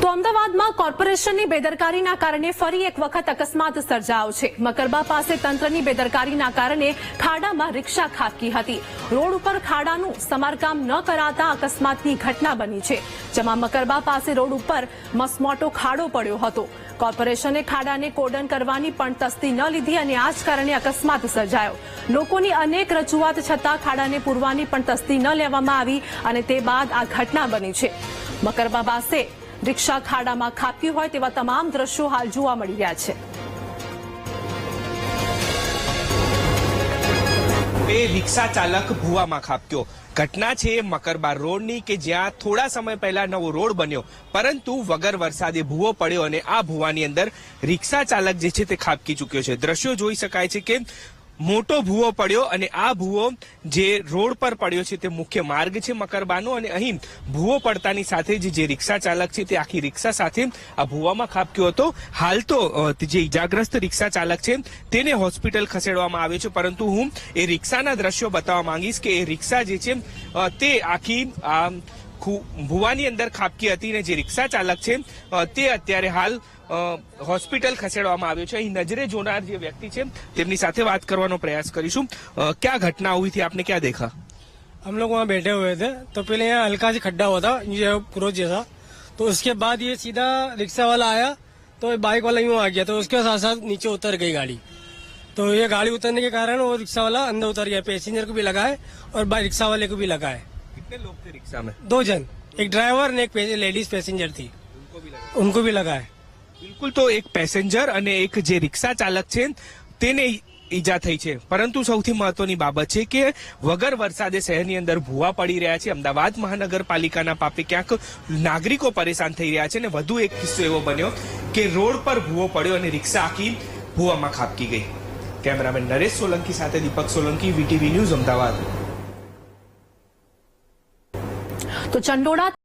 તો અમદાવાદમાં કોર્પોરેશનની બેદરકારીના કારણે ફરી એક વખત અકસ્માત સર્જાયો છે. મકરબા પાસે તંત્રની બેદરકારીના કારણે ખાડામાં રિક્ષા ખાબકી હતી. રોડ ઉપર ખાડાનું સમારકામ ન કરાતા અકસ્માતની ઘટના બની છે. જેમાં મકરબા પાસે રોડ ઉપર મસમોટો ખાડો પડ્યો હતો. કોર્પોરેશને ખાડાને કોડન કરવાની પણ તસ્તી ન લીધી અને આ જ કારણે અકસ્માત સર્જાયો. લોકોની અનેક રજૂઆત છતાં ખાડાને પૂરવાની પણ તસ્તી ન લેવામાં આવી અને તે બાદ આ ઘટના બની છે. મકરબા પાસે રિક્ષા ખાડામાં ખાબકી હોય તેવા તમામ દ્રશ્યો હાલ જોવા મળી રહ્યા છે. એ રિક્ષા ચાલક ભુવામાં ખાબક્યો. ઘટના છે મકરબાર રોડની કે જ્યાં થોડા સમય પહેલા નવો રોડ બન્યો, પરંતુ વગર વરસાદે ભૂવો પડ્યો અને આ ભૂવાની અંદર રિક્ષા ચાલક જે છે તે ખાબકી ચૂક્યો છે. દ્રશ્યો જોઈ શકાય છે કે મોટો ભૂવો પડ્યો અને આ ભૂવો જે રોડ પર પડ્યો છે તે મુખ્ય માર્ગ છે મકરબાનો અને અહીં ભૂવો પડતાની સાથે જ રિક્ષા ચાલક છે તે આખી રિક્ષા સાથે આ ભૂવામાં ખાબક્યો હતો. હાલ તો જે ઇજાગ્રસ્ત રિક્ષા ચાલક છે તેને હોસ્પિટલ ખસેડવામાં આવ્યો છે. પરંતુ હું એ રિક્ષાના દ્રશ્યો બતાવવા માંગીશ કે એ રિક્ષા જે છે તે આખી ભૂવાની અંદર ખાબકી હતી ને જે રિક્ષા ચાલક છે અ, તે અત્યારે હાલ અ, હોસ્પિટલ ખસેડવામાં આવ્યો છે અહીં નજરે જોનાર જે વ્યક્તિ છે તેમની સાથે વાત કરવાનો પ્રયાસ કરીશું અ, ક્યાં ઘટના हुई थी आपने क्या देखा हम लोग वहाँ बैठे हुए थे तो पहले यहाँ हल्का सी खड्डा हुआ था ये क्रोच जैसा तो उसके बाद ये सीधा रिक्शा वाला आया तो ये बाइक वाला यूँ आ गया तो उसके साथ साथ नीचे उतर गई गाड़ी तो ये गाड़ी उतरने के कारण वो रिक्शा वाला अंदर उतर गया पैसेंजर को भी लगा है और बाइक रिक्शा वाले को भी लगा है कितने लोग थे रिक्शा में दो जन एक ड्राइवर ने एक लेडीज पैसेंजर थी उनको भी लगा उनको भी लगा है બિલકુલ તો એક પેસેન્જર અને એક જે રિક્ષા ચાલક છે તેને ઈજા થઈ છે પરંતુ સૌથી મહત્વની બાબત છે કે વગર વરસાદે શહેરની અંદર ભૂવા પડી રહ્યા છે અમદાવાદ મહાનગરપાલિકાના પાપે ક્યાંક નાગરિકો પરેશાન થઈ રહ્યા છે અને વધુ એક કિસ્સો એવો બન્યો કે રોડ પર ભૂવો પડ્યો અને રિક્ષા આખી ભૂવામાં ખાબકી ગઈ કેમેરામેન નરેશ સોલંકી સાથે દીપક સોલંકી વીટીવી ન્યૂઝ અમદાવાદ તો ચંડોળા